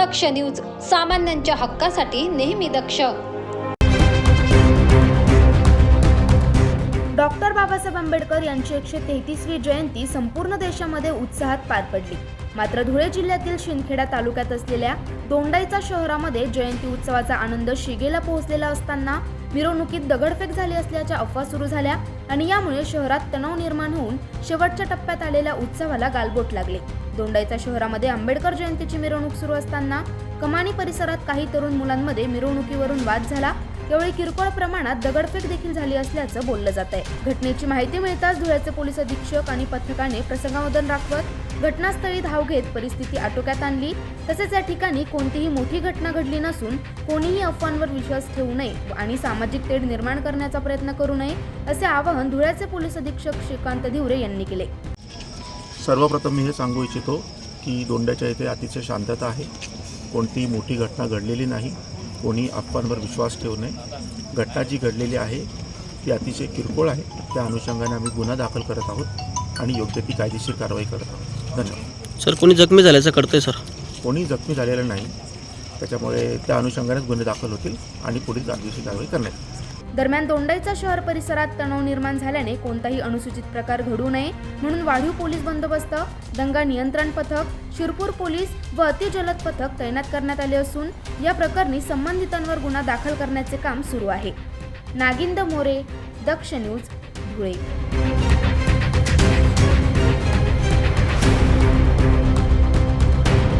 दक्ष news सामान्यांच्या हक्कासाठी नेहमी दक्ष. डॉक्टर बाबासाहेब आंबेडकर यांची एकशे तेहतीसवी जयंती संपूर्ण देशामध्ये उत्साहात पार पडली. मात्र धुळे जिल्ह्यातील शिंदखेडा तालुक्यात असलेल्या दोंडाईचा शहरामध्ये जयंती उत्सवाचा आनंद शिगेला पोहोचलेला असताना मिरवणुकीत दगडफेक झाली असल्याच्या अफवा सुरू झाल्या आणि यामुळे शहरात तणाव निर्माण होऊन शेवटच्या टप्प्यात आलेल्या उत्सवाला गालबोट लागले. दोंडाईचा शहरामध्ये आंबेडकर जयंतीची मिरवणूक सुरू असताना कमानी परिसरात काही तरुण मुलांमध्ये मिरवणुकीवरून वाद झाला. यावेळी किरकोळ प्रमाणात दगडफेक देखील झाली असल्याचं बोललं जात आहे. घटनेची माहिती मिळताच धुळ्याचे पोलीस अधीक्षक आणि पथकाने प्रसंगावधान राखवत घटनास्थळी धाव घेत परिस्थिती आटोक्यात आणली. तसेच या ठिकाणी कोणतीही मोठी घटना घडली नसून कोणीही अफवांवर विश्वास ठेवू नये आणि सामाजिक तेढ निर्माण करण्याचा प्रयत्न करू नये असे आवाहन धुळ्याचे पोलीस अधीक्षक श्रीकांत धिवरे यांनी केले. सर्वप्रथम मी हे सांगू इच्छितो की दोंड्याच्या इथे अतिशय शांतता आहे. कोणतीही मोठी घटना घडलेली नाही. कोणी अफवांवर विश्वास ठेवू नये. घटना जी घडलेली आहे ती अतिशय किरकोळ आहे. त्या अनुषंगाने आम्ही गुन्हा दाखल करत आहोत आणि योग्य ती कायदेशीर कारवाई करत आहोत. धन्यवाद. सर कोणी जखमी झाल्याचं कळतंय सर. कोणी जखमी झालेलं नाही. त्याच्यामुळे त्या अनुषंगानेच गुन्हे दाखल होतील आणि पुढील कायदेशीर कारवाई करण्यात येईल. दरम्यान दोंडाईचा शहर परिसरात तणाव निर्माण झाल्याने कोणताही अनुसूचित प्रकार घडू नये म्हणून वाढीव पोलीस बंदोबस्त दंगा नियंत्रण पथक शिरपूर पोलीस व अतिजलद पथक तैनात करण्यात आले असून या प्रकरणी संबंधितांवर गुन्हा दाखल करण्याचे काम सुरू आहे. नागिंद मोरे दक्ष न्यूज धुळे.